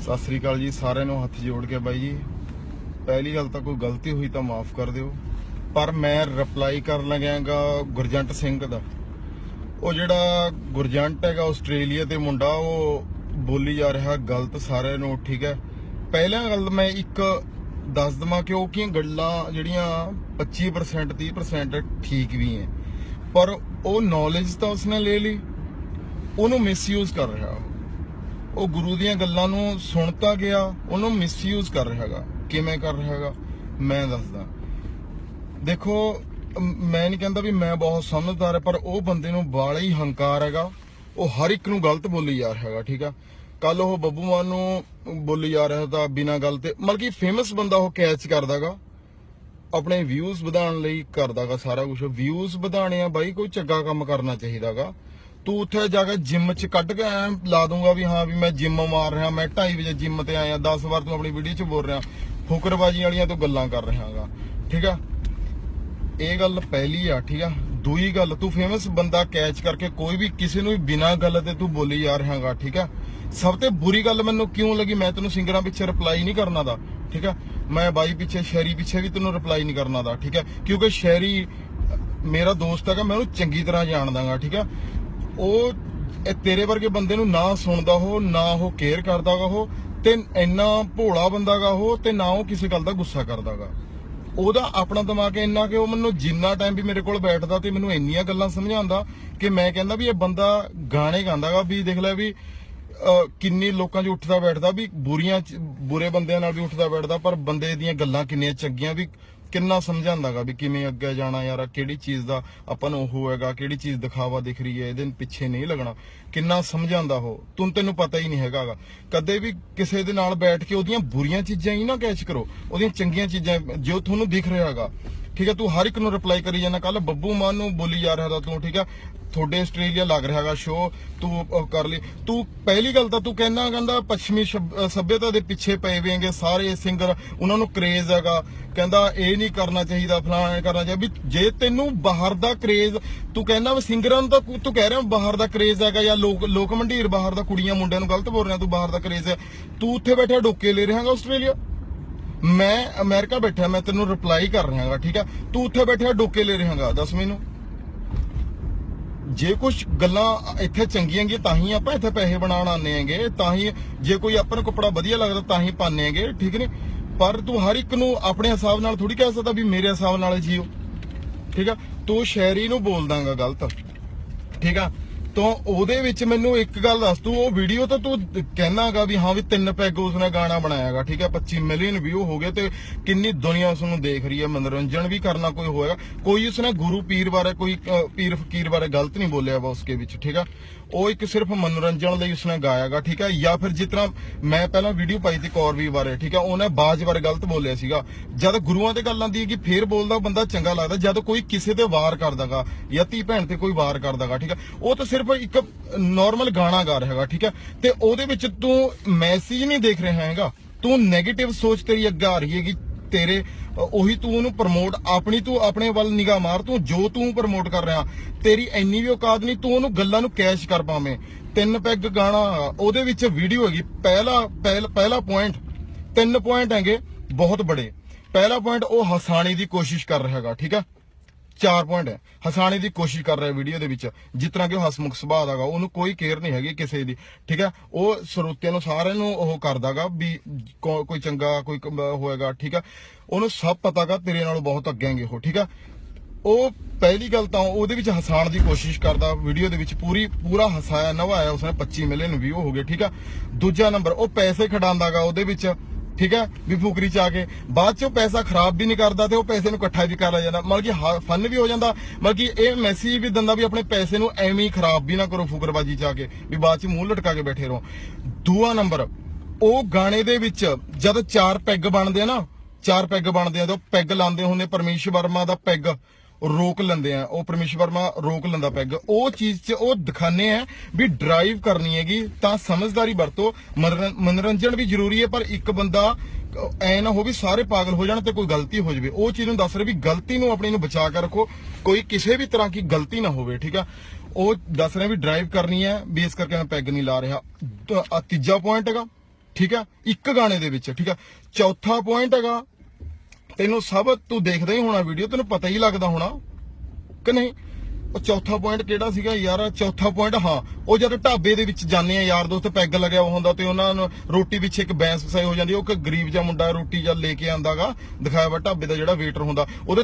ਸਤਿ ਸ੍ਰੀ ਅਕਾਲ ਜੀ, ਸਾਰਿਆਂ ਨੂੰ ਹੱਥ ਜੋੜ ਕੇ ਬਾਈ ਜੀ। ਪਹਿਲੀ ਗੱਲ ਤਾਂ ਕੋਈ ਗਲਤੀ ਹੋਈ ਤਾਂ ਮਾਫ ਕਰ ਦਿਓ। ਪਰ ਮੈਂ ਰਿਪਲਾਈ ਕਰਨ ਲੱਗਿਆਗਾ ਗੁਰਜੰਟ ਸਿੰਘ ਦਾ। ਉਹ ਜਿਹੜਾ ਗੁਰਜੰਟ ਹੈਗਾ ਆਸਟ੍ਰੇਲੀਆ ਤੇ ਮੁੰਡਾ, ਉਹ ਬੋਲੀ ਜਾ ਰਿਹਾ ਗਲਤ ਸਾਰਿਆਂ ਨੂੰ, ਠੀਕ ਹੈ। ਪਹਿਲਾਂ ਗੱਲ ਮੈਂ ਇੱਕ ਦੱਸ ਦਵਾਂ ਕਿ ਉਹ ਕੀ ਗੱਲਾਂ ਜਿਹੜੀਆਂ 25% 30% ਠੀਕ ਵੀ ਹੈ। ਪਰ ਉਹ ਨੌਲੇਜ ਤਾਂ ਉਸਨੇ ਲੈ ਲਈ। ਉਹਨੂੰ ਮਿਸਯੂਜ਼ ਕਰ ਰਿਹਾ ਉਹ ਗੁਰੂ ਦੀਆਂ ਗੱਲਾਂ ਨੂੰ ਸੁਣਤਾ ਗਿਆ, ਉਹਨੂੰ ਮਿਸਯੂਜ਼ ਕਰ ਰਿਹਾ ਹੈਗਾ। ਕਿਵੇਂ ਕਰ ਰਿਹਾ ਹੈਗਾ? ਮੈਂ ਦੱਸਦਾ। ਦੇਖੋ ਮੈਂ ਨਹੀਂ ਕਹਿੰਦਾ ਵੀ ਮੈਂ ਬਹੁਤ ਸਮਝਦਾਰ ਹੈ, ਪਰ ਉਹ ਬੰਦੇ ਨੂੰ ਬਾਲਾ ਹੀ ਹੰਕਾਰ ਹੈਗਾ। ਉਹ ਹਰ ਇੱਕ ਨੂੰ ਗਲਤ ਬੋਲੀ ਜਾ ਰਿਹਾ ਹੈਗਾ, ਠੀਕ ਆ? ਕੱਲ ਉਹ ਬੱਬੂ ਮਾਨ ਨੂੰ ਬੋਲੀ ਜਾ ਰਿਹਾ ਤਾਂ ਬਿਨਾਂ ਗੱਲ ਤੇ, ਮਤਲਬ ਕਿ ਫੇਮਸ ਬੰਦਾ ਉਹ ਕੈਚ ਕਰਦਾਗਾ ਆਪਣੇ ਵਿਊਜ਼ ਵਧਾਉਣ ਲਈ ਕਰਦਾਗਾ ਸਾਰਾ ਕੁਝ ਵਿਊਜ਼ ਵਧਾਣੇ ਆ ਬਾਈ, ਕੋਈ ਚੰਗਾ ਕੰਮ ਕਰਨਾ ਚਾਹੀਦਾਗਾ ਤੂੰ ਉੱਥੇ ਜਾ ਕੇ ਜਿਮ 'ਚ ਕੱਢ ਕੇ ਐਂ ਲਾ ਦੂੰਗਾ ਵੀ ਹਾਂ ਵੀ ਮੈਂ ਜਿਮ ਮਾਰ ਰਿਹਾ, ਮੈਂ 2:30 ਵਜੇ ਜਿਮ ਤੇ ਆਇਆ 10 ਵਾਰ ਤੂੰ ਆਪਣੀ ਵੀਡੀਓ 'ਚ ਬੋਲ ਰਿਹਾ, ਫੁਕਰਬਾਜੀ ਵਾਲੀਆਂ ਤੂੰ ਗੱਲਾਂ ਕਰ ਰਿਹਾਗਾ, ਠੀਕ ਆ? ਇਹ ਗੱਲ ਪਹਿਲੀ ਆ, ਠੀਕ ਆ? ਦੂਈ ਗੱਲ, ਤੂੰ ਫੇਮਸ ਬੰਦਾ ਕੈਚ ਕਰਕੇ ਕੋਈ ਵੀ ਕਿਸੇ ਨੂੰ ਵੀ ਬਿਨਾਂ ਗੱਲ ਤੇ ਤੂੰ ਬੋਲੀ ਜਾ ਰਿਹਾਗਾ, ਠੀਕ ਆ? ਸਭ ਤੋਂ ਬੁਰੀ ਗੱਲ ਮੈਨੂੰ ਕਿਉਂ ਲੱਗੀ? ਮੈਂ ਤੈਨੂੰ ਸਿੰਗਰਾਂ ਪਿੱਛੇ ਰਿਪਲਾਈ ਨਹੀਂ ਕਰਨਾ ਦਾ, ਠੀਕ ਆ? ਮੈਂ ਬਾਈ ਪਿੱਛੇ, ਸ਼ੈਰੀ ਪਿੱਛੇ ਵੀ ਤੈਨੂੰ ਰਿਪਲਾਈ ਨਹੀਂ ਕਰਨਾ ਦਾ, ਠੀਕ ਆ? ਕਿਉਂਕਿ ਸ਼ੈਰੀ ਮੇਰਾ ਦੋਸਤ ਹੈਗਾ, ਮੈਂ ਉਹਨੂੰ ਚੰਗੀ ਤਰ੍ਹਾਂ ਜਾਣਦਾਗਾ, ਠੀਕ ਆ? ਉਹ ਇਹ ਤੇਰੇ ਵਰਗੇ ਬੰਦੇ ਨੂੰ ਨਾ ਸੁਣਦਾ ਉਹ ਨਾ ਉਹ ਕੇਅਰ ਕਰਦਾਗਾ ਉਹ ਤੇ ਇੰਨਾ ਭੋਲਾ ਬੰਦਾਗਾ ਉਹ ਤੇ ਨਾ ਉਹ ਕਿਸੇ ਗੱਲ ਦਾ ਗੁੱਸਾ ਕਰਦਾਗਾ ਉਹਦਾ ਆਪਣਾ ਦਿਮਾਗ ਇੰਨਾ ਕਿ ਉਹ ਮੈਨੂੰ ਜਿੰਨਾ ਟਾਈਮ ਵੀ ਮੇਰੇ ਕੋਲ ਬੈਠਦਾ ਤੇ ਮੈਨੂੰ ਇੰਨੀਆਂ ਗੱਲਾਂ ਸਮਝਾਉਂਦਾ ਕਿ ਮੈਂ ਕਹਿੰਦਾ ਵੀ ਇਹ ਬੰਦਾ ਗਾਣੇ ਗਾਉਂਦਾਗਾ ਵੀ ਦੇਖ ਲੈ ਵੀ ਅਹ, ਕਿੰਨੀ ਲੋਕਾਂ 'ਚ ਉੱਠਦਾ ਬੈਠਦਾ ਵੀ ਬੁਰੀਆਂ ਬੁਰੇ ਬੰਦਿਆਂ ਨਾਲ ਵੀ ਉੱਠਦਾ ਬੈਠਦਾ ਪਰ ਬੰਦੇ ਦੀਆਂ ਗੱਲਾਂ ਕਿੰਨੀਆਂ ਚੰਗੀਆਂ ਵੀ ਕਿੰਨਾ ਸਮਝਾਉਂਦਾਗਾ ਵੀ ਕਿਵੇਂ ਅੱਗੇ ਜਾਣਾ ਯਾਰ ਕਿਹੜੀ ਚੀਜ਼ ਦਾ ਆਪਾਂ ਨੂੰ ਉਹ ਹੈਗਾ, ਕਿਹੜੀ ਚੀਜ਼ ਦਿਖਾਵਾ ਦਿਖ ਰਹੀ ਹੈ, ਇਹਦੇ ਪਿੱਛੇ ਨਹੀਂ ਲੱਗਣਾ। ਕਿੰਨਾ ਸਮਝਾਉਂਦਾ ਉਹ ਤੂੰ ਤੈਨੂੰ ਪਤਾ ਹੀ ਨਹੀਂ ਹੈਗਾਗਾ ਕਦੇ ਵੀ ਕਿਸੇ ਦੇ ਨਾਲ ਬੈਠ ਕੇ ਉਹਦੀਆਂ ਬੁਰੀਆਂ ਚੀਜ਼ਾਂ ਹੀ ਨਾ ਕੈਚ ਕਰੋ, ਉਹਦੀਆਂ ਚੰਗੀਆਂ ਚੀਜ਼ਾਂ, ਜੋ ਤੁਹਾਨੂੰ ਦਿਖ ਰਿਹਾ ਹੈਗਾ। ਠੀਕ ਹੈ, ਤੂੰ ਹਰ ਇੱਕ ਨੂੰ ਰਿਪਲਾਈ ਕਰੀ ਜਾਂਦਾ। ਕੱਲ ਬੱਬੂ ਮਾਨ ਨੂੰ ਬੋਲੀ ਜਾ ਰਿਹਾ ਦਾ ਤੂੰ, ਠੀਕ ਹੈ? ਤੁਹਾਡੇ ਆਸਟ੍ਰੇਲੀਆ ਲੱਗ ਰਿਹਾ ਸ਼ੋ ਤੂੰ ਉਹ ਕਰ ਲਈ। ਤੂੰ ਪਹਿਲੀ ਗੱਲ ਤਾਂ ਤੂੰ ਕਹਿਣਾ ਕਹਿੰਦਾ ਪੱਛਮੀ ਸ਼ਬ- ਦੇ ਪਿੱਛੇ ਪਏ ਹੋਏਗੇ ਸਾਰੇ ਸਿੰਗਰ ਉਹਨਾਂ ਨੂੰ ਕਰੇਜ਼ ਹੈਗਾ। ਕਹਿੰਦਾ ਇਹ ਨਹੀਂ ਕਰਨਾ ਚਾਹੀਦਾ, ਫਲਾਣਾ ਨਹੀਂ ਕਰਨਾ ਚਾਹੀਦਾ। ਵੀ ਜੇ ਤੈਨੂੰ ਬਾਹਰ ਦਾ ਕਰੇਜ਼ ਤੂੰ ਕਹਿੰਦਾ ਵੀ ਸਿੰਗਰਾਂ ਨੂੰ ਤਾਂ ਤੂੰ ਕਹਿ ਰਿਹਾ ਬਾਹਰ ਦਾ ਕਰੇਜ਼ ਹੈਗਾ ਜਾਂ ਲੋਕ ਲੋਕ ਮੰਡੀਰ ਬਾਹਰ ਦਾ ਕੁੜੀਆਂ ਮੁੰਡਿਆਂ ਨੂੰ ਗਲਤ ਬੋਲ ਰਿਹਾ, ਤੂੰ ਬਾਹਰ ਦਾ ਕਰੇਜ਼ ਹੈ। ਤੂੰ ਉੱਥੇ ਬੈਠਾ, ਡੋਕੇ ਲੈ ਰਿਹਾ ਆਸਟ੍ਰੇਲੀਆ। ਮੈਂ ਅਮਰੀਕਾ ਬੈਠਾ, ਮੈਂ ਤੈਨੂੰ ਰਿਪਲਾਈ ਕਰ ਰਿਹਾਗਾ, ਠੀਕ ਆ? ਤੂੰ ਉੱਥੇ ਬੈਠਿਆ, ਡੋਕੇ ਲੈ ਰਿਹਾਗਾ, ਦੱਸ ਮੈਨੂੰ। ਜੇ ਕੁਝ ਗੱਲਾਂ ਇੱਥੇ ਚੰਗੀਆਂ ਗੀਆਂ, ਤਾਂ ਹੀ ਆਪਾਂ ਇੱਥੇ ਪੈਸੇ ਬਣਾਉਣ ਆਨੇ ਆਂਗੇ ਤਾਂ ਹੀ ਜੇ ਕੋਈ ਆਪਾਂ ਨੂੰ ਕੱਪੜਾ ਵਧੀਆ ਲੱਗਦਾ, ਤਾਂ ਹੀ ਪਾਣੇ ਆਂਗੇ ਠੀਕ ਨੇ? ਪਰ ਤੂੰ ਹਰ ਇੱਕ ਨੂੰ ਆਪਣੇ ਹਿਸਾਬ ਨਾਲ ਥੋੜੀ ਕਹਿ ਸਕਦਾ ਵੀ ਮੇਰੇ ਹਿਸਾਬ ਨਾਲ ਜੀਓ, ਠੀਕ ਆ? ਤੂੰ ਸ਼ਾਇਰੀ ਨੂੰ ਬੋਲਦਾਂਗਾ ਗਲਤ, ਠੀਕ ਆ? ਤਾਂ ਉਹਦੇ ਵਿੱਚ ਮੈਨੂੰ ਇੱਕ ਗੱਲ ਦੱਸ ਤੂੰ, ਉਹ ਵੀਡੀਓ ਤਾਂ ਤੂੰ ਕਹਿਣਾਗਾ ਵੀ ਹਾਂ ਵੀ ਤਿੰਨ ਪੈਗ ਉਸਨੇ ਗਾਣਾ ਬਣਾਇਆਗਾ, ਠੀਕ ਹੈ 25 ਮਿਲੀਅਨ ਵਿਊ ਹੋ ਗਏ ਤੇ ਕਿੰਨੀ ਦੁਨੀਆ ਉਸ ਨੂੰ ਦੇਖ ਰਹੀ ਹੈ, ਮਨੋਰੰਜਨ ਵੀ ਕਰਨਾ ਕੋਈ ਹੋਏਗਾ। ਕੋਈ ਉਸਨੇ ਗੁਰੂ ਪੀਰ ਬਾਰੇ, ਕੋਈ ਪੀਰ ਫਕੀਰ ਬਾਰੇ ਗਲਤ ਨਹੀਂ ਬੋਲਿਆ ਵਾ ਉਸਕੇ ਵਿੱਚ, ਠੀਕ ਆ? ਉਹ ਇੱਕ ਸਿਰਫ ਮਨੋਰੰਜਨ ਲਈ ਉਸਨੇ ਗਾਇਆਗਾ ਠੀਕ ਹੈ? ਜਾਂ ਫਿਰ ਜਿਸ ਤਰ੍ਹਾਂ ਮੈਂ ਪਹਿਲਾਂ ਵੀਡੀਓ ਪਾਈ ਸੀ ਕੌਰਵੀ ਬਾਰੇ, ਠੀਕ ਹੈ? ਉਹਨੇ ਬਾਜ ਬਾਰੇ ਗਲਤ ਬੋਲਿਆ ਸੀਗਾ। ਜਦ ਗੁਰੂਆਂ ਤੇ ਗੱਲ ਆਉਂਦੀ ਹੈ ਕਿ ਫੇਰ ਬੋਲਦਾ ਬੰਦਾ ਚੰਗਾ ਲੱਗਦਾ, ਜਦ ਕੋਈ ਕਿਸੇ ਤੇ ਵਾਰ ਕਰਦਾਗਾ ਜਾਂ ਧੀ ਭੈਣ ਤੇ ਕੋਈ ਵਾਰ ਕਰਦਾਗਾ ਠੀਕ ਹੈ? ਉਹ ਤਾਂ ਸਿਰਫ ਇੱਕ ਨਾਰਮਲ ਗਾਣਾ ਗਾ ਰਿਹਾ ਹੈਗਾ ਠੀਕ ਹੈ? ਤੇ ਉਹਦੇ ਵਿੱਚ ਤੂੰ ਮੈਸੇਜ ਨਹੀਂ ਦੇਖ ਰਿਹਾ ਹੈਗਾ, ਤੂੰ 네ਗੇਟਿਵ ਸੋਚ ਤੇਰੀ ਅੱਗੇ ਆ ਰਹੀ ਹੈਗੀ, ਤੇਰੇ ਉਹੀ ਤੂੰ ਉਹਨੂੰ ਪ੍ਰਮੋਟ ਆਪਣੀ ਤੂੰ ਆਪਣੇ ਵੱਲ ਨਿਗਾਹ ਮਾਰ, ਤੂੰ ਜੋ ਤੂੰ ਪ੍ਰਮੋਟ ਕਰ ਰਿਹਾ, ਤੇਰੀ ਇੰਨੀ ਵੀ ਔਕਾਤ ਨਹੀਂ, ਤੂੰ ਉਹਨੂੰ ਗੱਲਾਂ ਨੂੰ ਕੈਸ਼ ਕਰ ਪਾਵੇਂ ਤਿੰਨ ਪੈਗ ਗਾਣਾ, ਉਹਦੇ ਵਿੱਚ ਵੀਡੀਓ ਹੈਗੀ, ਪਹਿਲਾ, ਪਹਿਲ- ਪਹਿਲਾ ਪੁਆਇੰਟ ਤਿੰਨ ਪੁਆਇੰਟ ਹੈਗੇ, ਬਹੁਤ ਬੜੇ। ਪਹਿਲਾ ਪੁਆਇੰਟ ਉਹ ਹਸਾਣੇ ਦੀ ਕੋਸ਼ਿਸ਼ ਕਰ ਰਿਹਾ ਹੈਗਾ, ਠੀਕ ਹੈ ਚਾਰ ਪੁਆਇੰਟ ਹੈ। ਹਸਾਣੇ ਦੀ ਕੋਸ਼ਿਸ਼ ਕਰ ਰਿਹਾ ਵੀਡੀਓ ਦੇ ਵਿੱਚ। ਜਿਸ ਤਰ੍ਹਾਂ ਕਿ ਉਹ ਹਸਮੁਖ ਸੁਭਾਅ ਦਾਗਾ ਉਹਨੂੰ ਕੋਈ ਕੇਅਰ ਨਹੀਂ ਹੈਗੀ ਕਿਸੇ ਦੀ। ਠੀਕ ਹੈ? ਉਹ ਸਰੋਤਿਆਂ ਨੂੰ ਸਾਰਿਆਂ ਨੂੰ ਉਹ ਕਰਦਾਗਾ ਵੀ ਕੋਈ ਚੰਗਾ, ਕੋਈ ਕ- ਹੋਏਗਾ। ਠੀਕ ਹੈ? ਉਹਨੂੰ ਸਭ ਪਤਾਗਾ ਤੇਰੇ ਨਾਲੋਂ ਬਹੁਤ ਅੱਗੇ ਹੈਗੇ ਉਹ। ਠੀਕ ਹੈ? ਉਹ ਪਹਿਲੀ ਗੱਲ ਤਾਂ ਉਹਦੇ ਵਿੱਚ ਹਸਾਣ ਦੀ ਕੋਸ਼ਿਸ਼ ਕਰਦਾ ਵੀਡੀਓ ਦੇ ਵਿੱਚ ਪੂਰੀ, ਪੂਰਾ ਹਸਾਇਆ, ਨਵਾਇਆ ਉਸਨੇ 25 ਮਿਲੀਅਨ ਵਿਊ ਹੋ ਗਏ। ਠੀਕ ਆ ਦੂਜਾ ਨੰਬਰ ਉਹ ਪੈਸੇ ਖਡਾਉਂਦਾਗਾ ਉਹਦੇ ਵਿੱਚ। ਠੀਕ ਹੈ? ਵੀ ਫੁਕਰੀ ਚ ਆ ਕੇ ਬਾਅਦ ਚ ਪੈਸਾ ਖਰਾਬ ਵੀ ਨਹੀਂ ਕਰਦਾ ਤੇ ਉਹ ਪੈਸੇ ਨੂੰ ਇਕੱਠਾ ਵੀ ਕਰ ਲਿਆ ਜਾਂਦਾ। ਮਤਲਬ ਕਿ ਫਨ ਵੀ ਹੋ ਜਾਂਦਾ। ਮਤਲਬ ਕਿ ਇਹ ਮੈਸੇਜ ਵੀ ਦਿੰਦਾ ਵੀ ਆਪਣੇ ਪੈਸੇ ਨੂੰ ਐਵੇਂ ਹੀ ਖਰਾਬ ਵੀ ਨਾ ਕਰੋ ਫੁਕਰਬਾਜੀ ਚ ਆ ਕੇ, ਵੀ ਬਾਅਦ ਚ ਮੂੰਹ ਲਟਕਾ ਕੇ ਬੈਠੇ ਰਹੋ। ਦੂਆ ਨੰਬਰ, ਉਹ ਗਾਣੇ ਦੇ ਵਿੱਚ ਜਦ ਚਾਰ ਪੈਗ ਬਣਦੇ ਆ ਨਾ, ਚਾਰ ਪੈਗ ਬਣਦੇ ਆ ਤੇ ਉਹ ਪੈਗ ਲਾਉਂਦੇ ਹੁੰਦੇ ਪਰਮੇਸ਼ ਵਰਮਾ ਦਾ ਪੈਗ। ਰੋਕ ਲੈਂਦੇ ਆ, ਉਹ ਪਰਮੇਸ਼ ਵਰਮਾ ਰੋਕ ਲੈਂਦਾ ਪੈਗ ਉਹ ਚੀਜ਼ 'ਚ ਉਹ ਦਿਖਾਣੇ ਆ ਵੀ ਡਰਾਈਵ ਕਰਨੀ ਹੈਗੀ, ਤਾਂ ਸਮਝਦਾਰੀ ਵਰਤੋ। ਮਨੋਰੰ- ਮਨੋਰੰਜਨ ਵੀ ਜ਼ਰੂਰੀ ਹੈ, ਪਰ ਇੱਕ ਬੰਦਾ ਐ ਨਾ ਹੋਵੇ ਸਾਰੇ ਪਾਗਲ ਹੋ ਜਾਣ ਤੇ ਕੋਈ ਗਲਤੀ ਹੋ ਜਾਵੇ। ਉਹ ਚੀਜ਼ ਨੂੰ ਦੱਸ ਰਿਹਾ ਵੀ ਗਲਤੀ ਨੂੰ ਆਪਣੀ ਨੂੰ ਬਚਾ ਕੇ ਰੱਖੋ। ਕੋਈ ਕਿਸੇ ਵੀ ਤਰ੍ਹਾਂ ਦੀ ਗਲਤੀ ਨਾ ਹੋਵੇ, ਠੀਕ ਆ? ਉਹ ਦੱਸ ਰਿਹਾ ਵੀ ਡਰਾਈਵ ਕਰਨੀ ਹੈ, ਵੀ ਇਸ ਕਰਕੇ ਮੈਂ ਪੈਗ ਨਹੀਂ ਲਾ ਰਿਹਾ। ਤੀਜਾ ਪੁਆਇੰਟ ਹੈਗਾ, ਠੀਕ ਆ? ਇੱਕ ਗਾਣੇ ਦੇ ਵਿੱਚ, ਠੀਕ ਆ? ਚੌਥਾ ਪੁਆਇੰਟ ਹੈਗਾ ਤੈਨੂੰ ਸਭ ਤੂੰ ਦੇਖਦਾ ਹੀ ਹੋਣਾ ਵੀਡੀਓ ਤੈਨੂੰ ਪਤਾ ਹੀ ਲੱਗਦਾ ਹੋਣਾ। ਕਿ ਨਹੀਂ? ਉਹ ਚੌਥਾ ਪੁਆਇੰਟ ਕਿਹੜਾ ਸੀਗਾ ਯਾਰ? ਚੌਥਾ ਪੁਆਇੰਟ ਹਾਂ। ਉਹ ਜਦ ਢਾਬੇ ਦੇ ਵਿੱਚ ਜਾਂਦੇ ਆ ਯਾਰ ਦੋਸਤ, ਪੈਗ ਲੱਗਿਆ ਹੋਇਆ ਹੁੰਦਾ ਤੇ ਉਹਨਾਂ ਨੂੰ ਰੋਟੀ ਪਿੱਛੇ ਇੱਕ ਬੈਂਸ ਫਸਾਈ ਹੋ ਜਾਂਦੀ, ਉਹ ਇੱਕ ਗਰੀਬ ਜਿਹਾ ਮੁੰਡਾ ਰੋਟੀ ਜਾਂ ਲੈ ਕੇ ਆਂਦਾਗਾ, ਦਿਖਾਇਆ ਵਾ ਢਾਬੇ ਦਾ ਜਿਹੜਾ ਵੇਟਰ ਹੁੰਦਾ, ਉਹਦੇ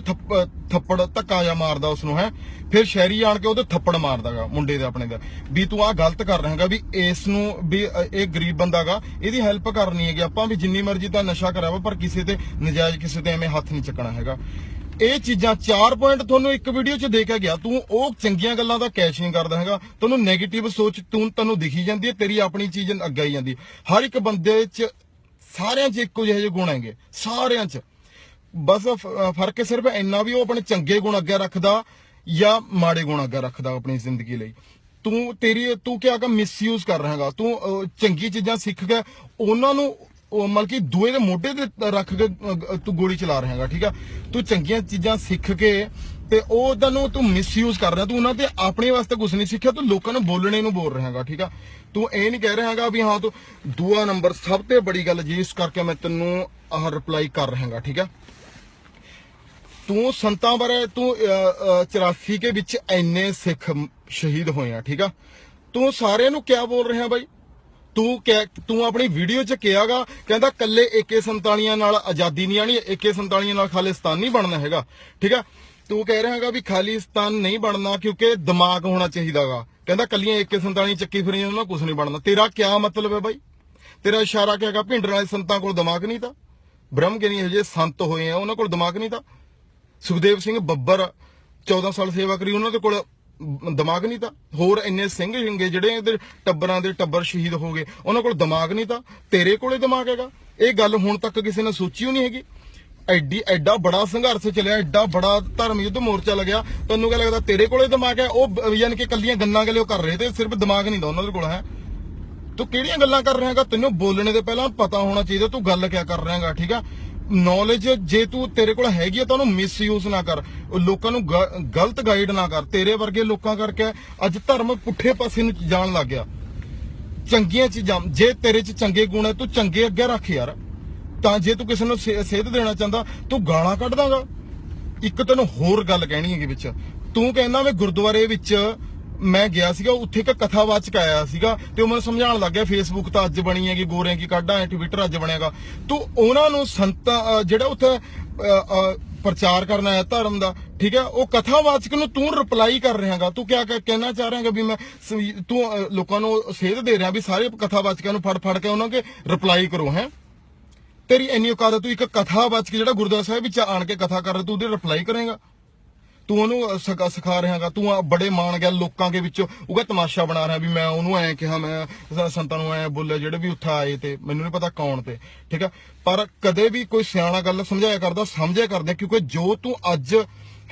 ਥੱਪੜ ਧੱਕਾ ਜਾਂ ਮਾਰਦਾ ਉਸ ਨੂੰ ਹੈ। ਫਿਰ ਸ਼ਹਿਰੀ ਆਣ ਕੇ ਉਹਦੇ ਥੱਪੜ ਮਾਰਦਾਗਾ ਮੁੰਡੇ ਦੇ ਆਪਣੇ ਦਾ। ਵੀ ਤੂੰ ਆਹ ਗਲਤ ਕਰ ਰਿਹਾ ਹੈਗਾ, ਵੀ ਇਸ ਨੂੰ ਵੀ ਇਹ ਗਰੀਬ ਬੰਦਾਗਾ, ਇਹਦੀ ਹੈਲਪ ਕਰਨੀ ਹੈਗੀ। ਆਪਾਂ ਵੀ ਜਿੰਨੀ ਮਰਜ਼ੀ ਤਾਂ ਨਸ਼ਾ ਕਰਿਆ ਵਾ ਪਰ ਕਿਸੇ ਤੇ ਨਜਾਇਜ਼, ਕਿਸੇ ਤੇ ਐਵੇਂ ਹੱਥ ਨਹੀਂ ਚੱਕਣਾ ਹੈਗਾ। ਇਹ ਚੀਜ਼ਾਂ ਚਾਰ ਪੁਆਇੰਟ ਤੁਹਾਨੂੰ ਇੱਕ ਵੀਡੀਓ 'ਚ ਦੇ ਕੇ ਗਿਆ। ਤੂੰ ਉਹ ਚੰਗੀਆਂ ਗੱਲਾਂ ਦਾ ਕੈਸ਼ ਨਹੀਂ ਕਰਦਾ ਹੈਗਾ। ਤੁਹਾਨੂੰ 네ਗੇਟਿਵ ਸੋਚ ਤੂੰ, ਤੈਨੂੰ ਦਿਖੀ ਜਾਂਦੀ ਹੈ, ਤੇਰੀ ਆਪਣੀ ਚੀਜ਼ ਅੱਗੇ ਆਈ ਜਾਂਦੀ ਹਰ ਇੱਕ ਬੰਦੇ 'ਚ ਸਾਰਿਆਂ 'ਚ ਇੱਕੋ ਜਿਹੇ ਗੁਣ ਹੈਗੇ, ਸਾਰਿਆਂ 'ਚ। ਬਸ ਫ਼ਰਕ ਸਿਰਫ ਇੰਨਾ ਵੀ ਉਹ ਆਪਣੇ ਚੰਗੇ ਗੁਣ ਅੱਗੇ ਰੱਖਦਾ ਜਾਂ ਮਾੜੇ ਗੁਣ ਅੱਗੇ ਰੱਖਦਾ ਆਪਣੀ ਜ਼ਿੰਦਗੀ ਲਈ। ਤੂੰ ਤੇਰੀ, ਤੂੰ ਕਿਆ ਕਰ ਮਿਸਯੂਜ਼ ਕਰ ਰਿਹਾ ਹੈਗਾ। ਤੂੰ ਚੰਗੀ ਚੀਜ਼ਾਂ ਸਿੱਖ ਕੇ ਉਹਨਾਂ ਨੂੰ ਉਹ ਮਤਲਬ ਕਿ ਦੂਏ ਦੇ ਮੋਢੇ ਤੇ ਰੱਖ ਕੇ ਤੂੰ ਗੋਲੀ ਚਲਾ ਰਿਹਾ ਹੈਗਾ ਠੀਕ ਆ? ਤੂੰ ਚੰਗੀਆਂ ਚੀਜ਼ਾਂ ਸਿੱਖ ਕੇ ਤੇ ਉਹ ਨੂੰ ਤੂੰ ਮਿਸਯੂਜ਼ ਕਰ ਰਿਹਾ ਤੂੰ ਉਹਨਾਂ ਤੇ ਆਪਣੇ ਵਾਸਤੇ ਕੁਝ ਨਹੀਂ ਸਿੱਖਿਆ ਤੂੰ ਲੋਕਾਂ ਨੂੰ ਬੋਲਣੇ ਨੂੰ ਬੋਲ ਰਿਹਾ ਹੈਗਾ ਠੀਕ ਆ? ਤੂੰ ਇਹ ਨਹੀਂ ਕਹਿ ਰਿਹਾ ਹੈਗਾ ਵੀ ਹਾਂ ਤੂੰ ਦੂਆ ਨੰਬਰ ਸਭ ਤੋਂ ਬੜੀ ਗੱਲ ਜੀ ਇਸ ਕਰਕੇ ਮੈਂ ਤੈਨੂੰ ਆਹ ਰਿਪਲਾਈ ਕਰ ਰਿਹਾ ਹੈਗਾ ਠੀਕ ਆ? ਤੂੰ ਸੰਤਾਂ ਬਾਰੇ ਤੂੰ ਅਹ, 84 ਕੇ ਵਿੱਚ ਐਨੇ ਸਿੱਖ ਸ਼ਹੀਦ ਹੋਏ ਆ ਠੀਕ ਆ? ਤੂੰ ਸਾਰਿਆਂ ਨੂੰ ਕਿਆ ਬੋਲ ਰਿਹਾ ਬਾਈ? ਤੂੰ ਕਿਆ- ਤੂੰ ਆਪਣੀ ਵੀਡੀਓ 'ਚ ਕਿਹਾਗਾ, ਕਹਿੰਦਾ ਕੱਲੇ AK47 ਨਾਲ ਆਜ਼ਾਦੀ ਨਹੀਂ ਆਣੀ AK47 ਨਾਲ ਖਾਲਿਸਤਾਨ ਨਹੀਂ ਬਣਨਾ ਹੈਗਾ। ਠੀਕ ਆ? ਤੂੰ ਕਹਿ ਰਿਹਾ ਹੈਗਾ ਵੀ ਖਾਲਿਸਤਾਨ ਨਹੀਂ ਬਣਨਾ ਕਿਉਂਕਿ ਦਿਮਾਗ ਹੋਣਾ ਚਾਹੀਦਾਗਾ। ਕਹਿੰਦਾ ਕੱਲੀਆਂ AK47 ਚੱਕੀ ਫਿਰੀਆਂ ਉਹਨਾਂ ਕੁਝ ਨਹੀਂ ਬਣਨਾ। ਤੇਰਾ ਕਿਆ ਮਤਲਬ ਹੈ ਬਾਈ? ਤੇਰਾ ਇਸ਼ਾਰਾ ਕਿਹਾਗਾ ਭਿੰਡਰ ਵਾਲੇ ਸੰਤਾਂ ਕੋਲ ਦਿਮਾਗ ਨਹੀਂ ਤਾਂ? ਬ੍ਰਹਮ ਗਿਆਨੀ ਇਹੋ ਜਿਹੇ ਸੰਤ ਹੋਏ ਆ, ਉਹਨਾਂ ਕੋਲ ਦਿਮਾਗ ਨਹੀਂ ਤਾਂ? ਸੁਖਦੇਵ ਸਿੰਘ ਬੱਬਰ 14 ਸਾਲ ਸੇਵਾ ਕਰੀ, ਉਹਨਾਂ ਦੇ ਕੋਲ ਦਿਮਾਗ ਨਹੀਂ ਤਾਂ। ਹੋਰ ਇੰਨੇ ਸਿੰਘ ਹਿੰਗੇ ਜਿਹੜੇ ਇਹਦੇ ਟੱਬਰਾਂ ਦੇ ਟੱਬਰ ਸ਼ਹੀਦ ਹੋ ਗਏ, ਉਹਨਾਂ ਕੋਲ ਦਿਮਾਗ ਨਹੀਂ ਤਾਂ। ਤੇਰੇ ਕੋਲੇ ਦਿਮਾਗ ਹੈਗਾ। ਇਹ ਗੱਲ ਹੁਣ ਤੱਕ ਕਿਸੇ ਨੇ ਸੋਚੀ ਹੋਈ ਨਹੀਂ ਹੈਗੀ। ਐਡੀ, ਐਡਾ ਬੜਾ ਸੰਘਰਸ਼ ਚੱਲਿਆ, ਐਡਾ ਬੜਾ ਧਰਮ ਯੁੱਧ ਮੋਰਚਾ ਲੱਗਿਆ। ਤੈਨੂੰ ਕੀ ਲੱਗਦਾ ਤੇਰੇ ਕੋਲੇ ਦਿਮਾਗ ਹੈ? ਉਹ ਯਾਨੀ ਕਿ ਕੱਲੀਆਂ ਗੰਨਾਂ ਗਲੇ ਉਹ ਕਰ ਰਹੇ ਤੇ ਸਿਰਫ ਦਿਮਾਗ ਨਹੀਂ ਦਾ ਉਹਨਾਂ ਦੇ ਕੋਲ, ਹੈ? ਤੂੰ ਕਿਹੜੀਆਂ ਗੱਲਾਂ ਕਰ ਰਿਹਾ ਹੈਗਾ? ਤੈਨੂੰ ਬੋਲਣੇ ਦੇ ਪਹਿਲਾਂ ਪਤਾ ਹੋਣਾ ਚਾਹੀਦਾ, ਤੂੰ ਗੱਲ ਕਿਆ ਕਰ ਰਿਹਾ ਹੈਗਾ, ਠੀਕ ਆ? ਨੌਲੇਜ ਜੇ ਤੂੰ ਤੇਰੇ ਕੋਲ ਹੈਗੀ ਆ ਤਾਂ ਉਹਨੂੰ ਮਿਸਯੂਜ਼ ਨਾ ਕਰ। ਲੋਕਾਂ ਨੂੰ ਗਲਤ ਗਾਈਡ ਨਾ ਕਰ। ਤੇਰੇ ਵਰਗੇ ਲੋਕਾਂ ਕਰਕੇ ਅੱਜ ਧਰਮ ਪੁੱਠੇ ਪਾਸੇ ਨੂੰ ਜਾਣ ਲੱਗ ਗਿਆ। ਚੰਗੀਆਂ ਚੀਜ਼ਾਂ, ਜੇ ਤੇਰੇ 'ਚ ਚੰਗੇ ਗੁਣ ਹੈ ਤੂੰ ਚੰਗੇ ਅੱਗੇ ਰੱਖ ਯਾਰ। ਤਾਂ ਜੇ ਤੂੰ ਕਿਸੇ ਨੂੰ ਸੇਧ ਦੇਣਾ ਚਾਹੁੰਦਾ, ਤੂੰ ਗਾਲਾਂ ਕੱਢ ਦਾਂਗਾ। ਇੱਕ ਤੈਨੂੰ ਹੋਰ ਗੱਲ ਕਹਿਣੀ ਹੈਗੀ ਵਿੱਚ। ਤੂੰ ਕਹਿੰਦਾ ਮੈਂ ਗੁਰਦੁਆਰੇ ਵਿੱਚ ਮੈਂ ਗਿਆ ਸੀਗਾ, ਉੱਥੇ ਇੱਕ ਕਥਾਵਾਚਕ ਆਇਆ ਸੀਗਾ ਤੇ ਉਹ ਮੈਨੂੰ ਸਮਝਾਉਣ ਲੱਗ ਗਿਆ ਫੇਸਬੁੱਕ ਤਾਂ ਅੱਜ ਬਣੀ ਹੈਗੀ, ਗੋਰਿਆਂ ਕੀ ਕੱਢਾਂ ਟਵਿੱਟਰ ਅੱਜ ਬਣਿਆਗਾ। ਤੂੰ ਉਹਨਾਂ ਨੂੰ ਸੰਤਾਂ ਜਿਹੜਾ ਉੱਥੇ ਪ੍ਰਚਾਰ ਕਰਨਾ ਹੈ ਧਰਮ ਦਾ, ਠੀਕ ਹੈ, ਉਹ ਕਥਾਵਾਚਕ ਨੂੰ ਤੂੰ ਰਿਪਲਾਈ ਕਰ ਰਿਹਾਗਾ। ਤੂੰ ਕਿਆ ਕਹਿ- ਕਹਿਣਾ ਚਾਹ ਰਿਹਾਗਾ ਵੀ ਮੈਂ ਤੂੰ ਲੋਕਾਂ ਨੂੰ ਸੇਧ ਦੇ ਰਿਹਾ ਵੀ ਸਾਰੇ ਕਥਾਵਾਚਕਾਂ ਨੂੰ ਫੜ ਫੜ ਕੇ ਉਹਨਾਂ ਕੇ ਰਿਪਲਾਈ ਕਰੋ, ਹੈ। ਤੇਰੀ ਇੰਨੀ ਔਕਾਤ ਤੂੰ ਇੱਕ ਕਥਾਵਾਚਕ ਜਿਹੜਾ ਗੁਰਦੁਆਰਾ ਸਾਹਿਬ ਵਿੱਚ ਆਣ ਕੇ ਕਥਾ ਕਰ ਰਿਹਾ, ਤੂੰ ਉਹਦੇ ਰਿਪਲਾਈ ਕਰੇਗਾ। ਤੂੰ ਉਹਨੂੰ ਸਿਖਾ ਸਿਖਾ ਰਿਹਾਗਾ, ਤੂੰ ਆ ਬੜੇ ਮਾਣ ਗਿਆ ਲੋਕਾਂ ਦੇ ਵਿੱਚ। ਉਹਦਾ ਤਮਾਸ਼ਾ ਬਣਾ ਰਿਹਾ ਵੀ ਮੈਂ ਉਹਨੂੰ ਐ ਕਿਹਾ, ਮੈਂ ਸੰਤਾਂ ਨੂੰ ਐ ਬੋਲਿਆ, ਜਿਹੜੇ ਵੀ ਉੱਥੇ ਆਏ ਤੇ, ਮੈਨੂੰ ਨਹੀਂ ਪਤਾ ਕੌਣ ਤੇ, ਠੀਕ ਆ? ਪਰ ਕਦੇ ਵੀ ਕੋਈ ਸਿਆਣਾ ਗੱਲ ਸਮਝਾਇਆ ਕਰਦਾ, ਸਮਝਿਆ ਕਰਦੇ, ਕਿਉਂਕਿ ਜੋ ਤੂੰ ਅੱਜ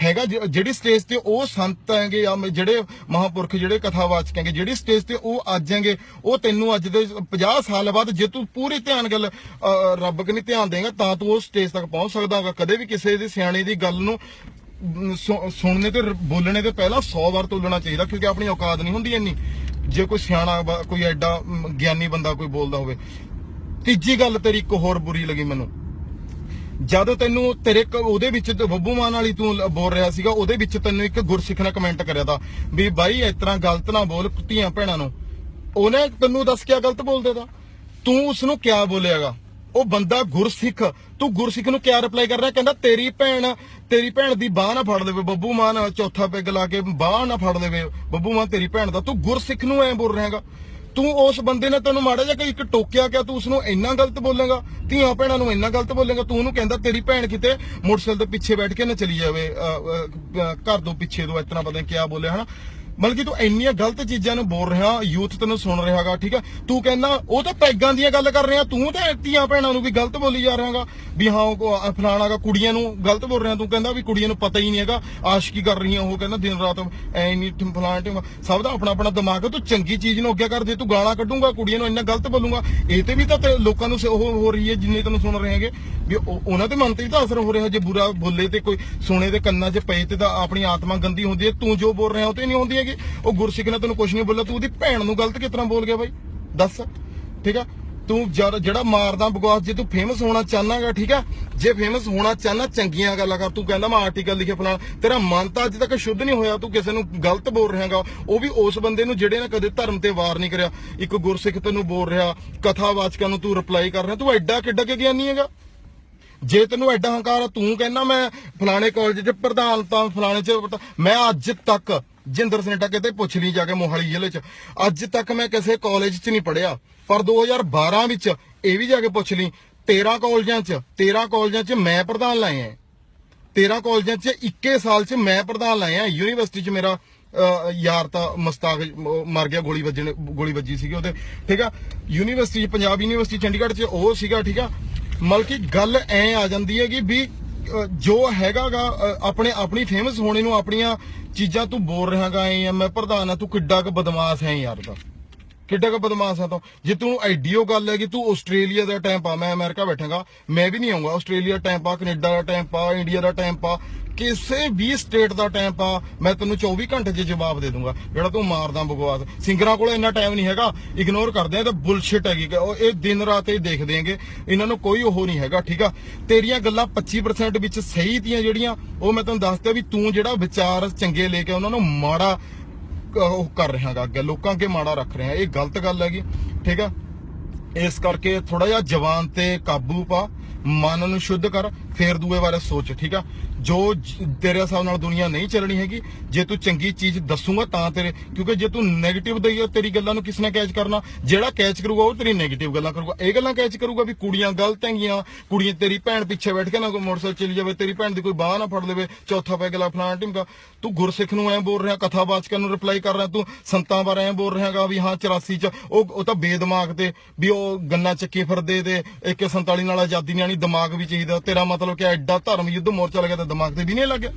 ਹੈਗਾ ਜਿਹੜੀ ਸਟੇਜ ਤੇ ਉਹ ਸੰਤ ਹੈਗੇ ਜਾਂ ਮ- ਜਿਹੜੇ ਮਹਾਪੁਰਖ, ਜਿਹੜੇ ਕਥਾਵਾਚਕ ਹੈਗੇ, ਜਿਹੜੀ ਸਟੇਜ ਤੇ ਉਹ ਅੱਜ ਹੈਗੇ, ਉਹ ਤੈਨੂੰ ਅੱਜ ਦੇ 50 ਸਾਲ ਬਾਅਦ ਜੇ ਤੂੰ ਪੂਰੇ ਧਿਆਨ ਗੱਲ ਰੱਬ ਕਨੀ ਧਿਆਨ ਦੇਗਾ ਤਾਂ ਤੂੰ ਉਹ ਸਟੇਜ ਤੱਕ ਪਹੁੰਚ ਸਕਦਾ ਹੋਗਾ। ਕਦੇ ਵੀ ਕਿਸੇ ਦੀ ਸਿਆਣੇ ਦੀ ਗੱਲ ਨੂੰ ਸੁ- ਸੁਣਨੇ ਤੇ ਰ- ਬੋਲਣੇ ਤੇ ਪਹਿਲਾਂ 100 ਵਾਰ ਤੋਲਣਾ ਚਾਹੀਦਾ ਕਿਉਂਕਿ ਆਪਣੀ ਔਕਾਤ ਨਹੀਂ ਹੁੰਦੀ ਇੰਨੀ। ਜੇ ਕੋਈ ਸਿਆਣਾ ਬ- ਕੋਈ ਐਡਾ ਅਮ, ਗਿਆਨੀ ਬੰਦਾ ਕੋਈ ਬੋਲਦਾ ਹੋਵੇ। ਤੀਜੀ ਗੱਲ ਤੇਰੀ ਇੱਕ ਹੋਰ ਬੁਰੀ ਲੱਗੀ ਮੈਨੂੰ। ਜਦ ਤੈਨੂੰ ਤੇਰੇ ਕ- ਉਹਦੇ ਵਿੱਚ ਤੇ ਬੱਬੂ ਮਾਨ ਵਾਲੀ ਤੂੰ ਲ- ਬੋਲ ਰਿਹਾ ਸੀਗਾ ਉਹਦੇ ਵਿੱਚ ਤੈਨੂੰ ਇੱਕ ਗੁਰਸਿੱਖ ਨੇ ਕਮੈਂਟ ਕਰਿਆ ਤਾਂ ਵੀ ਬਾਈ ਇਸ ਤਰ੍ਹਾਂ ਗਲਤ ਨਾ ਬੋਲ ਧੀਆਂ ਭੈਣਾਂ ਨੂੰ। ਉਹਨੇ ਤੈਨੂੰ ਦੱਸ ਕਿਆ ਗਲਤ ਬੋਲਦੇ ਦਾ ਤੂੰ ਉਸ ਨੂੰ ਕਿਆ ਬੋਲਿਆਗਾ? ਉਹ ਬੰਦਾ ਗੁਰਸਿੱਖ, ਤੂੰ ਗੁਰਸਿੱਖ ਨੂੰ ਕਿਆ ਰਿਪਲਾਈ ਕਰ ਰਿਹਾ? ਕਹਿੰਦਾ, ਤੇਰੀ ਭੈਣ ਤੇਰੀ ਭੈਣ ਦੀ ਬਾਹ ਨਾ ਫੜ ਦੇਵੇ, ਬੱਬੂ ਮਾਨ ਚੌਥਾ ਪੈਗ ਲਾ ਕੇ ਬਾਹ ਨਾ ਫੜ ਦੇਵੇ। ਬੱਬੂ ਮਾਨ, ਤੇਰੀ ਭੈਣ ਦਾ, ਤੂੰ ਗੁਰਸਿੱਖ ਨੂੰ ਐ ਬੋਲ ਰਿਹਾਗਾ ਤੂੰ ਉਸ ਬੰਦੇ ਨੇ ਤੈਨੂੰ ਮਾੜਾ ਜਿਹਾ ਇੱਕ ਟੋਕਿਆ ਕਿ ਤੂੰ ਉਸ ਨੂੰ ਇੰਨਾ ਗਲਤ ਬੋਲੇਗਾ? ਧੀਆਂ ਭੈਣਾਂ ਨੂੰ ਇੰਨਾ ਗਲਤ ਬੋਲੇਗਾ? ਤੂੰ ਉਹਨੂੰ ਕਹਿੰਦਾ, ਤੇਰੀ ਭੈਣ ਕਿਤੇ ਮੋਟਰਸਾਈਕਲ ਦੇ ਪਿੱਛੇ ਬੈਠ ਕੇ ਨਾ ਚਲੀ ਜਾਵੇ ਘਰ ਤੋਂ ਪਿੱਛੇ ਤੋਂ ਇਤਨਾ ਪਤਾ ਨਹੀਂ ਕਿਆ ਬੋਲਿਆ, ਹਨਾ? ਮਤਲਬ ਕਿ ਤੂੰ ਇੰਨੀਆਂ ਗਲਤ ਚੀਜ਼ਾਂ ਨੂੰ ਬੋਲ ਰਿਹਾ ਯੂਥ ਤੈਨੂੰ ਸੁਣ ਰਿਹਾਗਾ ਠੀਕ ਆ ਤੂੰ ਕਹਿੰਦਾ ਉਹ ਤਾਂ ਪੈਗਾਂ ਦੀਆਂ ਗੱਲ ਕਰ ਰਿਹਾ ਤੂੰ ਤਾਂ ਧੀਆਂ ਭੈਣਾਂ ਨੂੰ ਵੀ ਗਲਤ ਬੋਲੀ ਜਾ ਰਿਹਾਗਾ ਵੀ ਹਾਂ ਉਹ ਅ, ਫਲਾਣਾਗਾ ਕੁੜੀਆਂ ਨੂੰ ਗਲਤ ਬੋਲ ਰਿਹਾ ਤੂੰ ਕਹਿੰਦਾ ਵੀ ਕੁੜੀਆਂ ਨੂੰ ਪਤਾ ਹੀ ਨਹੀਂ ਹੈਗਾ ਆਸ਼ਕੀ ਕਰ ਰਹੀਆਂ ਉਹ ਕਹਿੰਦਾ ਦਿਨ ਰਾਤ ਐ ਨਹੀਂ ਫਲਾਣ ਟਿਮ ਸਭ ਦਾ ਆਪਣਾ ਆਪਣਾ ਦਿਮਾਗ ਤੂੰ ਚੰਗੀ ਚੀਜ਼ ਨੂੰ ਅੱਗੇ ਕਰ ਦੇ ਤੂੰ ਗਾਲਾਂ ਕੱਢੂਗਾ ਕੁੜੀਆਂ ਨੂੰ ਇੰਨਾ ਗਲਤ ਬੋਲੂਗਾ ਇਹ ਤੇ ਵੀ ਤਾਂ ਲੋਕਾਂ ਨੂੰ ਉਹ ਹੋ ਰਹੀ ਹੈ ਜਿੰਨੇ ਤੈਨੂੰ ਸੁਣ ਰਹੇ ਹੈਗੇ ਵੀ ਉਹਨਾਂ ਦੇ ਮਨ ਤੇ ਵੀ ਤਾਂ ਅਸਰ ਹੋ ਰਿਹਾ ਜੇ ਬੁਰਾ ਬੋਲੇ ਤੇ ਕੋਈ ਸੁਣੇ ਦੇ ਕੰਨਾਂ 'ਚ ਪਏ ਤੇ ਤਾਂ ਆਪਣੀ ਆਤਮਾ ਗੰਦੀ ਹੁੰਦੀ ਹੈ ਤੂੰ ਜੋ ਬੋਲ ਰਿਹਾ ਉਹ ਤੇ ਨਹੀਂ ਹੁੰਦੀ ਹੈਗੀ। ਉਹ ਗੁਰਸਿੱਖ ਨੇ ਤੈਨੂੰ ਕੁਝ ਨਹੀਂ ਬੋਲਿਆ, ਤੂੰ ਉਹਦੀ ਭੈਣ ਨੂੰ ਗਲਤ ਕਿਸ ਬੋਲ ਗਿਆ ਬਾਈ? ਦੱਸ, ਠੀਕ ਆ? ਤੂੰ ਜਿਹੜਾ ਮਾਰਦਾ ਬਕਵਾਸ, ਜੇ ਤੂੰ ਫੇਮਸ ਹੋਣਾ ਚਾਹਨਾਗਾ ਠੀਕ ਆ? ਜੇ ਫੇਮਸ ਹੋਣਾ ਚਾਹਨਾ, ਚੰਗੀਆਂ ਗੱਲਾਂ ਕਰ। ਤੂੰ ਕਹਿੰਦਾ ਮੈਂ ਆਰਟੀਕਲ ਲਿਖਿਆ ਫਲਾਣਾ। ਤੇਰਾ ਮਨ ਤਾਂ ਅੱਜ ਤੱਕ ਸ਼ੁੱਧ ਨਹੀਂ ਹੋਇਆ, ਤੂੰ ਕਿਸੇ ਨੂੰ ਗਲਤ ਬੋਲ ਰਿਹਾਗਾ ਉਹ ਵੀ ਉਸ ਬੰਦੇ ਨੂੰ ਜਿਹੜੇ ਨੇ ਕਦੇ ਧਰਮ ਤੇ ਵਾਰ ਨਹੀਂ ਕਰਿਆ। ਇੱਕ ਗੁਰਸਿੱਖ ਤੈਨੂੰ ਬੋਲ ਰਿਹਾ ਕਥਾਵਾਚਕਾਂ ਨੂੰ ਤੂੰ ਰਿਪਲਾਈ ਕਰ ਰਿਹਾ। ਤੂੰ ਐਡਾ ਕਿੱਡਾ ਕਿ ਗਿਆਨੀ ਹੈਗਾ? ਜੇ ਤੈਨੂੰ ਐਡਾ ਹੰਕਾਰ ਤੂੰ ਕਹਿੰਦਾ ਮੈਂ ਫਲਾਣੇ ਕਾਲਜ 'ਚ ਪ੍ਰਧਾਨ ਤਾਂ, ਫਲਾਣੇ 'ਚ ਮੈਂ ਅੱਜ ਤੱਕ ਜਿੰਦਰ ਸਨੇਟਾ ਕਿਤੇ ਪੁੱਛ ਲਈ ਜਾ ਕੇ ਮੋਹਾਲੀ ਜ਼ਿਲ੍ਹੇ 'ਚ। ਅੱਜ ਤੱਕ ਮੈਂ ਕਿਸੇ ਕਾਲਜ 'ਚ ਨਹੀਂ ਪੜਿਆ ਪਰ 2012 ਵਿੱਚ ਇਹ ਵੀ ਜਾ ਕੇ ਪੁੱਛ ਲਈ 13 ਕਾਲਜਾਂ 'ਚ 13 ਕਾਲਜਾਂ 'ਚ ਮੈਂ ਪ੍ਰਧਾਨ ਲਾਇਆ ਆ। 13 ਕਾਲਜਾਂ 'ਚ 21 ਸਾਲ 'ਚ ਮੈਂ ਪ੍ਰਧਾਨ ਲਾਇਆ ਯੂਨੀਵਰਸਿਟੀ 'ਚ ਮੇਰਾ ਯਾਰ ਤਾਂ ਮਸਤਾਕ ਮਰ ਗਿਆ, ਗੋਲੀ ਵੱਜਣ, ਗੋਲੀ ਵੱਜੀ ਸੀਗੀ ਉਹਦੇ। ਠੀਕ ਆ? ਯੂਨੀਵਰਸਿਟੀ ਪੰਜਾਬ ਯੂਨੀਵਰਸਿਟੀ ਚੰਡੀਗੜ੍ਹ 'ਚ ਉਹ ਸੀਗਾ, ਠੀਕ ਆ? ਮਤਲਬ ਕਿ ਗੱਲ ਐ ਆ ਜਾਂਦੀ ਹੈ ਕਿ ਵੀ ਜੋ ਹੈਗਾਗਾ ਅਹ, ਆਪਣੇ ਆਪਣੀ ਫੇਮਸ ਹੋਣੇ ਨੂੰ ਆਪਣੀਆਂ ਚੀਜ਼ਾਂ ਤੂੰ ਬੋਲ ਰਿਹਾਗਾ ਐ ਮੈਂ ਪ੍ਰਧਾਨ ਆ ਤੂੰ ਕਿੱਡਾ ਕੁ ਬਦਮਾਸ਼ ਹੈ ਯਾਰ ਦਾ ਕਿੱਡਾ ਕੁ ਬਦਮਾਸ਼ ਆ ਤੂੰ। ਜੇ ਤੂੰ ਆਈਡੀਓ ਗੱਲ ਹੈ ਕਿ ਤੂੰ ਆਸਟ੍ਰੇਲੀਆ ਦਾ ਟਾਈਮ ਪਾ ਮੈਂ ਅਮਰੀਕਾ ਬੈਠਾਂਗਾ ਮੈਂ ਵੀ ਨਹੀਂ ਆਉਂਗਾ ਆਸਟ੍ਰੇਲੀਆ ਟਾਈਮ ਪਾ ਕੈਨੇਡਾ ਦਾ ਟਾਈਮ ਪਾ ਇੰਡੀਆ ਦਾ ਟਾਈਮ ਪਾ ਕਿਸੇ ਵੀ ਸਟੇਟ ਦਾ ਟਾਈਮ ਪਾ, ਮੈਂ ਤੈਨੂੰ 24 ਘੰਟੇ 'ਚ ਜਵਾਬ ਦੇ ਦੂੰਗਾ। ਜਿਹੜਾ ਤੂੰ ਮਾਰਦਾ ਬਕਵਾਸ। ਸਿੰਗਰਾਂ ਕੋਲ ਇੰਨਾ ਟਾਈਮ ਨਹੀਂ ਹੈਗਾ ਇਗਨੋਰ ਕਰਦੇ ਆ ਤਾਂ ਬੁਲਸ਼ਿਟ ਹੈਗੀ। ਉਹ ਇਹ ਦਿਨ ਰਾਤ ਹੀ ਦੇਖਦੇ ਆਂਗੇ ਇਹਨਾਂ ਨੂੰ ਕੋਈ ਉਹ ਨਹੀਂ ਹੈਗਾ, ਠੀਕ ਆ? ਤੇਰੀਆਂ ਗੱਲਾਂ 25% ਵਿੱਚ ਸਹੀ ਤੀਆਂ ਜਿਹੜੀਆਂ, ਉਹ ਮੈਂ ਤੈਨੂੰ ਦੱਸਦਾ ਵੀ ਤੂੰ ਜਿਹੜਾ ਵਿਚਾਰ ਚੰਗੇ ਲੈ ਕੇ ਉਹਨਾਂ ਨੂੰ ਮਾੜਾ ਉਹ ਕਰ ਰਿਹਾਗਾ ਅੱਗੇ, ਲੋਕਾਂ ਅੱਗੇ ਮਾੜਾ ਰੱਖ ਰਿਹਾ। ਇਹ ਗਲਤ ਗੱਲ ਹੈਗੀ, ਠੀਕ ਆ? ਇਸ ਕਰਕੇ ਥੋੜਾ ਜਿਹਾ ਜਵਾਨ ਤੇ ਕਾਬੂ ਪਾ, ਮਨ ਨੂੰ ਸ਼ੁੱਧ ਕਰ। ਫੇਰ ਦੂਏ ਬਾਰੇ ਸੋਚ, ਠੀਕ ਆ? ਜੋ ਤੇਰੇ ਹਿਸਾਬ ਨਾਲ ਦੁਨੀਆ ਨਹੀਂ ਚੱਲਣੀ ਹੈਗੀ, ਜੇ ਤੂੰ ਚੰਗੀ ਚੀਜ਼ ਦੱਸੂਗਾ ਤਾਂ ਤੇਰੇ, ਕਿਉਂਕਿ ਜੇ ਤੂੰ 네ਗੇਟਿਵ ਦਈਏ ਤੇਰੀ ਗੱਲਾਂ ਨੂੰ ਕਿਸ ਨੇ ਕੈਚ ਕਰਨਾ? ਜਿਹੜਾ ਕੈਚ ਕਰੂਗਾ ਉਹ ਤੇਰੀ 네ਗੇਟਿਵ ਗੱਲਾਂ ਕਰੂਗਾ। ਇਹ ਗੱਲਾਂ ਕੈਚ ਕਰੂਗਾ ਵੀ ਕੁੜੀਆਂ ਗਲਤ ਹੈਗੀਆਂ, ਕੁੜੀਆਂ ਤੇਰੀ ਭੈਣ ਪਿੱਛੇ ਬੈਠ ਕੇ ਨਾ ਕੋਈ ਮੋਟਰਸਾਈਕਲ ਚਲੀ ਜਾਵੇ, ਤੇਰੀ ਭੈਣ ਦੀ ਕੋਈ ਬਾਹ ਨਾ ਫੜ ਲਵੇ, ਚੌਥਾ ਪੈ ਗਲਾ ਫਲਾਣਾ ਟਿਮਕਾ ਤੂੰ ਗੁਰਸਿੱਖ ਨੂੰ ਐ ਬੋਲ ਰਿਹਾ ਕਥਾਵਾਚਕਾਂ ਨੂੰ ਰਿਪਲਾਈ ਕਰ ਰਿਹਾ, ਤੂੰ ਸੰਤਾਂ ਬਾਰੇ ਐ ਬੋਲ ਰਿਹਾਗਾ ਵੀ ਹਾਂ 84 ਚ ਉਹ ਉਹ ਤਾਂ ਬੇਦਿਮਾਗ ਤੇ ਵੀ ਉਹ ਗੰਨਾ ਚੱਕੀ ਫਿਰਦੇ ਤੇ 147 ਨਾਲ ਆਜ਼ਾਦੀ ਨਹੀਂ ਆਣੀ ਦਿਮਾਗ ਵੀ ਚਾਹੀਦਾ, ਤੇਰਾ ਮਤਲਬ ਕਿ ਐਡਾ ਧਰਮ ਯੁੱਧ ਮੋਰਚਾ ਲੱਗਿਆ ਤਾਂ ਦਿਮਾਗ ਤੇ ਵੀ ਨਹੀਂ ਲੱਗਿਆ।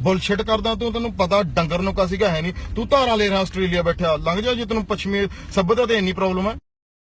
ਬੁਲਸ਼ਿਟ ਕਰਦਾ ਤੂੰ, ਤੈਨੂੰ ਪਤਾ ਡੰਗਰ ਨੂੰ ਕਾ ਸੀਗਾ ਹੈ ਨਹੀਂ। ਤੂੰ ਧਾਰਾ ਲੈ ਰਿਹਾ ਆਸਟ੍ਰੇਲੀਆ ਬੈਠਾ ਲੰਘ ਜਾ ਜੇ ਤੈਨੂੰ ਪੱਛਮੀ ਸਭਿਅਤਾ ਤੇ ਇੰਨੀ ਪ੍ਰੋਬਲਮ ਹੈ